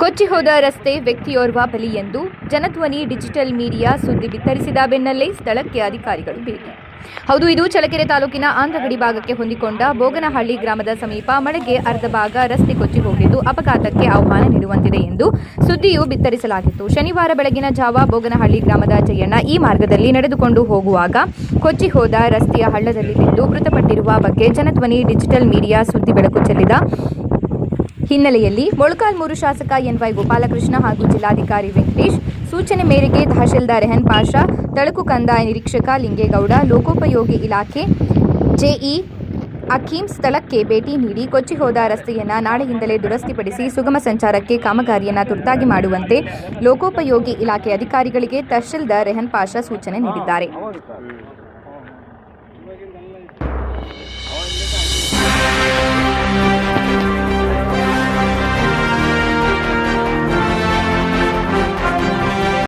ಕೊಚ್ಚಿ ಹೋದ ರಸ್ತೆ ವ್ಯಕ್ತಿಯೋರ್ವ ಬಲಿ ಎಂದು ಜನಧ್ವನಿ ಡಿಜಿಟಲ್ ಮೀಡಿಯಾ ಸುದ್ದಿ ಬಿತ್ತರಿಸಿದ ಬೆನ್ನಲ್ಲೇ ಸ್ಥಳಕ್ಕೆ ಅಧಿಕಾರಿಗಳು ಭೇಟಿ. ಹೌದು, ಇದು ಚಳಕೆರೆ ತಾಲೂಕಿನ ಆಂಧ್ರಗಡಿ ಭಾಗಕ್ಕೆ ಹೊಂದಿಕೊಂಡ ಬೋಗನಹಳ್ಳಿ ಗ್ರಾಮದ ಸಮೀಪ ಮಳೆಗೆ ಅರ್ಧ ಭಾಗ ರಸ್ತೆ ಕೊಚ್ಚಿ ಹೋಗಿದ್ದು ಅಪಘಾತಕ್ಕೆ ಆಹ್ವಾನ ನೀಡುವಂತಿದೆ ಎಂದು ಸುದ್ದಿಯು ಬಿತ್ತರಿಸಲಾಗಿತ್ತು. ಶನಿವಾರ ಬೆಳಗಿನ ಜಾವ ಬೋಗನಹಳ್ಳಿ ಗ್ರಾಮದ ಜಯಣ್ಣ ಈ ಮಾರ್ಗದಲ್ಲಿ ನಡೆದುಕೊಂಡು ಹೋಗುವಾಗ ಕೊಚ್ಚಿ ಹೋದ ರಸ್ತೆಯ ಹಳ್ಳದಲ್ಲಿ ಬಿದ್ದು ಮೃತಪಟ್ಟಿರುವ ಬಗ್ಗೆ ಜನಧ್ವನಿ ಡಿಜಿಟಲ್ ಮೀಡಿಯಾ ಸುದ್ದಿ ಬೆಳಕು ಚೆಲ್ಲಿದ ಹಿನ್ನೆಲೆಯಲ್ಲಿ ಮೊಳಕಾಲ್ಮೂರು ಶಾಸಕ ಎನ್ವೈ ಗೋಪಾಲಕೃಷ್ಣ ಹಾಗೂ ಜಿಲ್ಲಾಧಿಕಾರಿ ವೆಂಕಟೇಶ್, ಸೂಚನೆ ಮೇರೆಗೆ ತಹಶೀಲ್ದಾರ್ ರೆಹನ್ ಪಾಷಾ, ತಳಕು ಕಂದಾಯ ನಿರೀಕ್ಷಕ ಲಿಂಗೇಗೌಡ, ಲೋಕೋಪಯೋಗಿ ಇಲಾಖೆ ಜೆಇ ಅಕೀಂ ಸ್ಥಳಕ್ಕೆ ಭೇಟಿ ನೀಡಿ ಕೊಚ್ಚಿ ಹೋದ ರಸ್ತೆಯನ್ನು ನಾಳೆಯಿಂದಲೇ ದುರಸ್ತಿಪಡಿಸಿ ಸುಗಮ ಸಂಚಾರಕ್ಕೆ ಕಾಮಗಾರಿಯನ್ನು ತುರ್ತಾಗಿ ಮಾಡುವಂತೆ ಲೋಕೋಪಯೋಗಿ ಇಲಾಖೆ ಅಧಿಕಾರಿಗಳಿಗೆ ತಹಶೀಲ್ದಾರ್ ರೆಹನ್ ಪಾಷಾ ಸೂಚನೆ ನೀಡಿದ್ದಾರೆ.